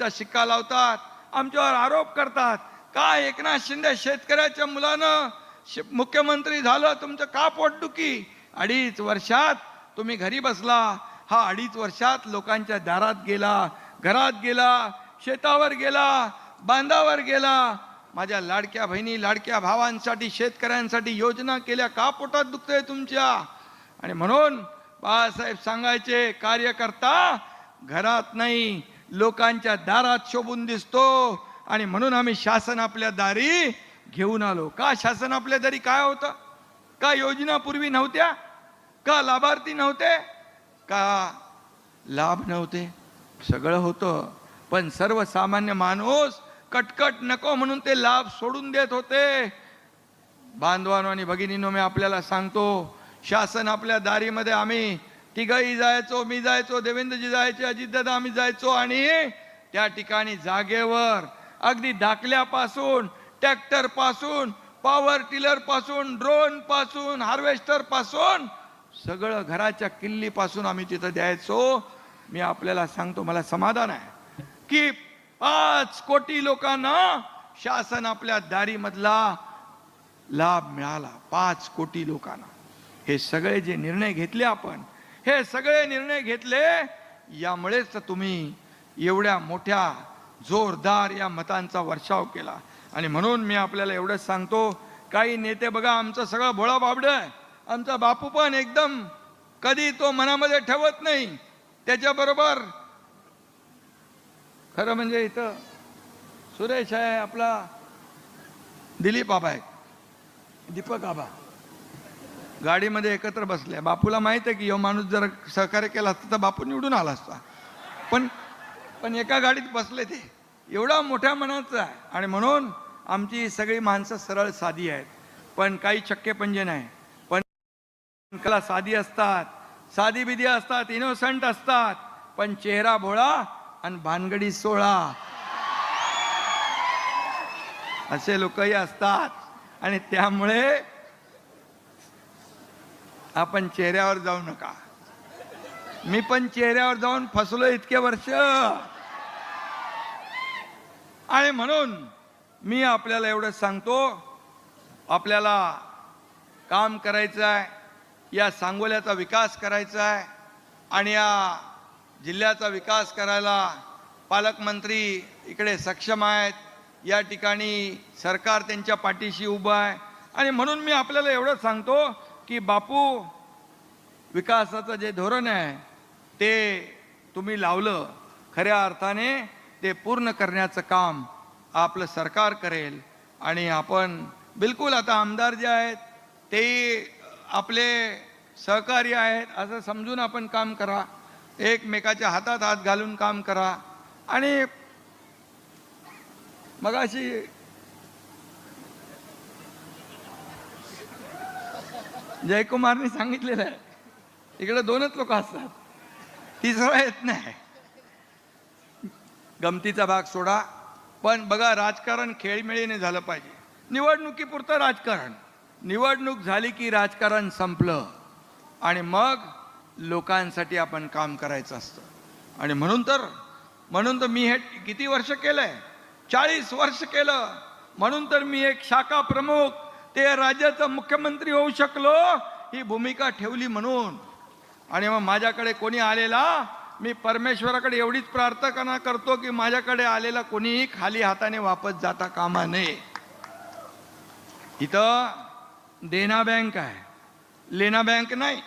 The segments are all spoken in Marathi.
मोदीचा शिक्का लावतात आमच्यावर आरोप करतात. का एकनाथ शिंदे शेतकऱ्याच्या मुलानं शे- मुख्यमंत्री झालं तुमचं का पोटदुखी अडीच वर्षात तुम्ही घरी बसला. हा अडीच वर्षात लोकांच्या दारात गेला घरात गेला शेतावर गेला बांधावर गेला. माझ्या लाडक्या बहिणी लाडक्या भावांसाठी शेतकऱ्यांसाठी योजना केल्या का पोटात दुखतंय तुमच्या? आणि म्हणून बाळासाहेब सांगायचे कार्यकर्ता घरात नाही लोकांच्या दारात शोभून दिसतो आणि म्हणून आम्ही शासन आपल्या दारी घेऊन आलो. का शासन आपल्या दारी काय होतं? का योजना पूर्वी नव्हत्या? का लाभार्थी नव्हते? का लाभ नव्हते? सगळं होतं. पण सर्वसामान्य माणूस कटकट नको म्हणून ते लाभ सोडून देत होते. बांधवानो आणि भगिनीनो मी आपल्याला सांगतो शासन आपल्या दारीमध्ये आम्ही तिघही जायचो मी जायचो देवेंद्रजी जायचे अजितदादा आम्ही जायचो आणि त्या ठिकाणी जागेवर अगदी धाकल्यापासून ट्रॅक्टरपासून पॉवर टिलरपासून ड्रोनपासून हार्वेस्टरपासून सगळं घराच्या किल्ली पासून आम्ही तिथं द्यायचो. मी आपल्याला सांगतो मला समाधान आहे की पाच कोटी लोकांना शासन आपल्या दारीमधला लाभ मिळाला. पाच कोटी लोकांना. हे सगळे जे निर्णय घेतले आपण हे सगळे निर्णय घेतले यामुळेच तर तुम्ही एवढ्या मोठ्या जोरदार या मतांचा वर्षाव केला. आणि म्हणून मी आपल्याला एवढंच सांगतो काही नेते बघा आमचं सगळं भोळा बाबडं आहे. आमचा बापू पण एकदम कधी तो मनामध्ये ठेवत नाही. त्याच्याबरोबर खरं म्हणजे इथं सुरेश आहे आपला दिलीप आबा आहे दीपक आबा. गाडीमध्ये एकत्र बसले बापूला माहीत आहे की यो माणूस जर सहकार्य केला असता तर बापू निवडून आला असता. पण पण एका गाडीत बसले ते. एवढा मोठ्या मनाचा आहे. आणि म्हणून आमची सगळी माणसं सरळ साधी आहेत. पण काही चक्के पंजे नाही. पण कला साधी असतात. साधी बिधी असतात. इनोसंट असतात. पण चेहरा भोळा आणि भानगडी सोळा. असे लोकही असतात. आणि त्यामुळे आपण चेहऱ्यावर जाऊ नका. मी पण चेहऱ्यावर जाऊन फसलो इतके वर्ष. आणि म्हणून मी आपल्याला एवढं सांगतो आपल्याला काम करायचं आहे या सांगोल्याचा विकास करायचा आहे आणि या जिल्ह्याचा विकास करायला पालकमंत्री इकडे सक्षम आहेत. या ठिकाणी सरकार त्यांच्या पाठीशी उभं आहे. आणि म्हणून मी आपल्याला एवढं सांगतो की बापू विकासाचं जे धोरण आहे ते तुम्ही लावलं. खऱ्या अर्थाने ते पूर्ण करण्याचं काम आपलं सरकार करेल. आणि आपण बिलकुल आता आमदार जे आहेत ते आपले सहकारी आहेत असं समजून आपण काम करा. एकमेकाच्या हातात हात घालून काम करा. आणि मग अशी जयकुमारने सांगितलेलं आहे. इकडे दोनच लोक असतात. तिसरा येत नाही. गमतीचा भाग सोडा. पण बघा राजकारण खेळमेळीने झालं पाहिजे. निवडणुकीपुरतं राजकारण. निवडणूक झाली की राजकारण संपलं. आणि मग लोकांसाठी आपण काम करायचं असतं. आणि म्हणून तर म्हणून तर मी हे किती वर्ष केलं आहे चाळीस वर्ष केलं. म्हणून तर मी एक शाखा प्रमुख ते राज्याचा मुख्यमंत्री होऊ शकलो ही भूमिका ठेवली म्हणून. आणि मग माझ्याकडे कोणी आलेला मी परमेश्वराकडे एवढीच प्रार्थना करतो की माझ्याकडे आलेला कोणीही खाली हाताने वापस जाता कामा नये. इथं देना बँक आहे. लेना बँक नाही.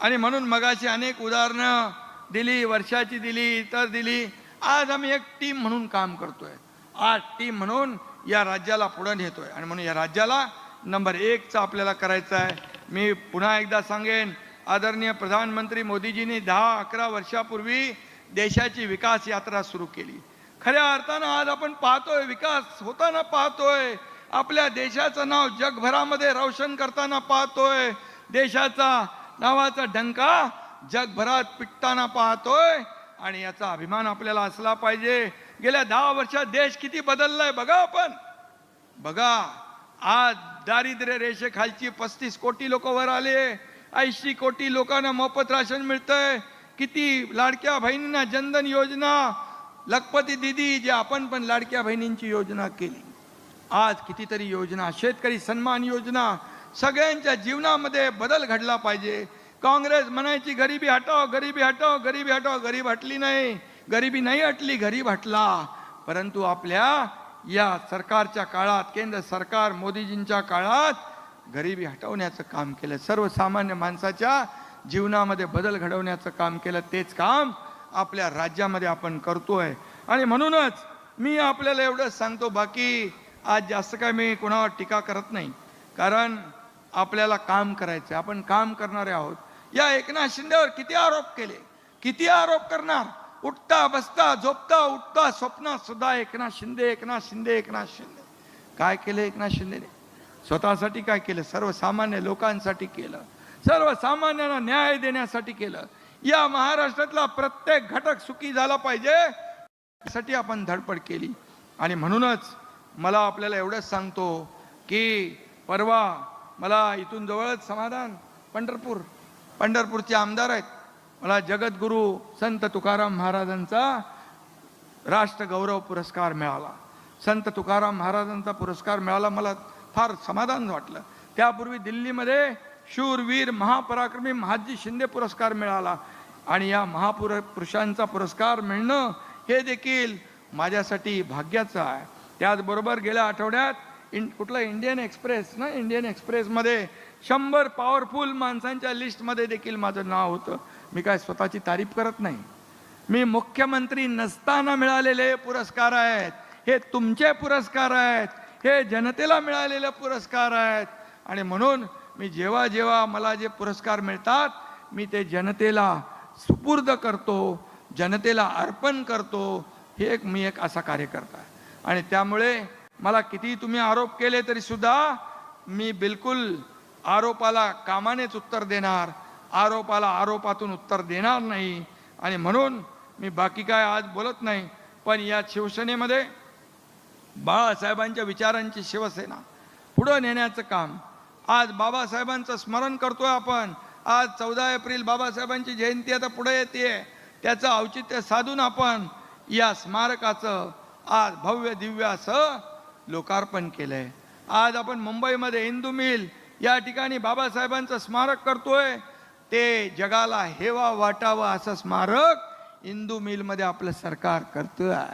आणि म्हणून मगाशी अनेक उदाहरणं दिली वर्षाची दिली इतर दिली. आज आम्ही एक टीम म्हणून काम करतोय. आज टीम म्हणून या राज्याला पुढे नेतोय. आणि म्हणून या राज्याला नंबर एकचा आपल्याला करायचं आहे. मी पुन्हा एकदा सांगेन आदरणीय प्रधानमंत्री मोदीजींनी दहा अकरा वर्षापूर्वी देशाची विकास यात्रा सुरू केली. खऱ्या अर्थानं आज आपण पाहतोय विकास होताना पाहतोय. आपल्या देशाचं नाव जगभरामध्ये रोशन करताना पाहतोय. देशाचा नावाचा डंका जगभरात पिटताना पाहतोय. आणि याचा अभिमान आपल्याला असला पाहिजे. गेल्या दहा वर्षात देश किती बदललाय बघा आपण. बघा आज दारिद्र्य रेषेखालची पस्तीस कोटी लोक वर आले ऐंशी कोटी लोकांना मोफत राशन मिळतंय. किती लाडक्या बहिणींना जनधन योजना लखपती दिदी जे आपण पण लाडक्या बहिणींची योजना केली. आज कितीतरी योजना शेतकरी सन्मान योजना सगळ्यांच्या जीवनामध्ये बदल घडला पाहिजे. काँग्रेस म्हणायची गरिबी हटाव गरिबी हटाव गरिबी हटाव गरीब हटली नाही. गरिबी नाही हटली गरीब हटला परंतु आपल्या या सरकारच्या काळात केंद्र सरकार मोदीजींच्या काळात गरिबी हटवण्याचं काम केलं. सर्वसामान्य माणसाच्या जीवनामध्ये बदल घडवण्याचं काम केलं. तेच काम आपल्या राज्यामध्ये आपण करतोय. आणि म्हणूनच मी आपल्याला एवढंच सांगतो बाकी आज जास्त काय मी कोणावर टीका करत नाही. कारण आपल्याला काम करायचं आहे. आपण काम करणारे आहोत. या एकनाथ शिंदेवर किती आरोप केले? किती आरोप करणार? उठता बसता झोपता उठता स्वप्नात सुद्धा एकनाथ शिंदे एकनाथ शिंदे एकनाथ शिंदे. काय केलं एकनाथ शिंदेने? स्वतःसाठी काय केलं? सर्वसामान्य लोकांसाठी केलं. सर्वसामान्यांना न्याय देण्यासाठी केलं. या महाराष्ट्रातला प्रत्येक घटक सुखी झाला पाहिजे साठी आपण धडपड केली. आणि म्हणूनच मला आपल्याला एवढंच सांगतो की परवा मला इथून जवळच समाधान पंढरपूर. पंढरपूरचे आमदार आहेत. मला जगद्गुरू संत तुकाराम महाराजांचा राष्ट्रगौरव पुरस्कार मिळाला. संत तुकाराम महाराजांचा पुरस्कार मिळाला मला फार समाधान वाटलं. त्यापूर्वी दिल्लीमध्ये शूरवीर महापराक्रमी महाजी शिंदे पुरस्कार मिळाला आणि या महापुर पुरुषांचा पुरस्कार मिळणं हे देखील माझ्यासाठी भाग्याचं आहे. त्याचबरोबर गेल्या आठवड्यात इन कुठलं इंडियन एक्सप्रेस ना इंडियन एक्सप्रेसमध्ये शंभर पॉवरफुल माणसांच्या लिस्टमध्ये देखील माझं नाव होतं. मी काय स्वतःची तारीफ करत नाही. मी मुख्यमंत्री नसताना मिळालेले पुरस्कार आहेत. हे तुमचे पुरस्कार आहेत. हे जनतेला मिळालेले पुरस्कार आहेत. आणि म्हणून मी जेव्हा जेव्हा मला जे पुरस्कार मिळतात मी ते जनतेला सुपूर्द करतो जनतेला अर्पण करतो. हे एक मी एक असा कार्यकर्ता आहे. आणि त्यामुळे मला कितीही तुम्ही आरोप केले तरीसुद्धा मी बिलकुल आरोपाला कामानेच उत्तर देणार. आरोपाला आरोपातून उत्तर देणार नाही. आणि म्हणून मी बाकी काय आज बोलत नाही पण या शिवसेनेमध्ये बाळासाहेबांच्या विचारांची शिवसेना पुढं नेण्याचं काम. आज बाबासाहेबांचं स्मरण करतोय आपण. आज चौदा एप्रिल बाबासाहेबांची जयंती आता पुढे येते त्याचं औचित्य साधून आपण या स्मारकाचं आज भव्य दिव्य असं लोकार्पण केलंय. आज आपण मुंबईमध्ये हिंदू मिल या ठिकाणी बाबासाहेबांचं स्मारक करतोय. ते जगाला हेवा वाटावं असं स्मारक हिंदू मिलमध्ये आपलं सरकार करतं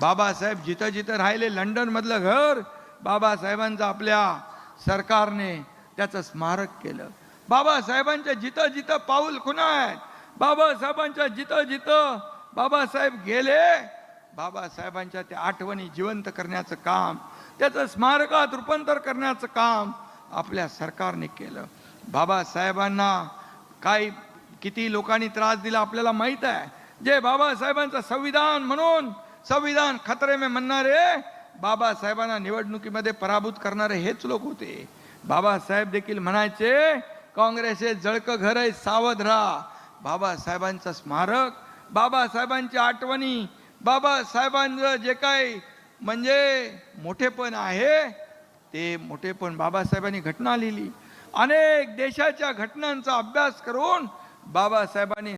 बाबासाहेब जिथं जिथं राहिले लंडनमधलं घर बाबासाहेबांचं आपल्या सरकारने त्याचं स्मारक केलं. बाबासाहेबांच्या जिथं जिथं पाऊल खुणा आहेत बाबासाहेबांच्या जिथं जिथं बाबासाहेब गेले बाबासाहेबांच्या त्या आठवणी जिवंत करण्याचं काम त्याचं स्मारकात रूपांतर करण्याचं काम आपल्या सरकारने केलं. बाबासाहेबांना काही किती लोकांनी त्रास दिला आपल्याला माहीत आहे. जे बाबासाहेबांचं संविधान म्हणून संविधान खतरे में म्हणणारे बाबासाहेबांना निवडणुकीमध्ये पराभूत करणारे हेच लोक होते. बाबासाहेब देखील म्हणायचे काँग्रेस हे जळकं घर आहे सावध राहा. बाबासाहेबांचं स्मारक बाबासाहेबांची आठवणी बाबासाहेबांचं जे काही म्हणजे मोठेपण आहे ते मोठेपण बाबासाहेबांनी घटना लिहिली. अनेक देशाच्या घटनांचा अभ्यास करून बाबासाहेबांनी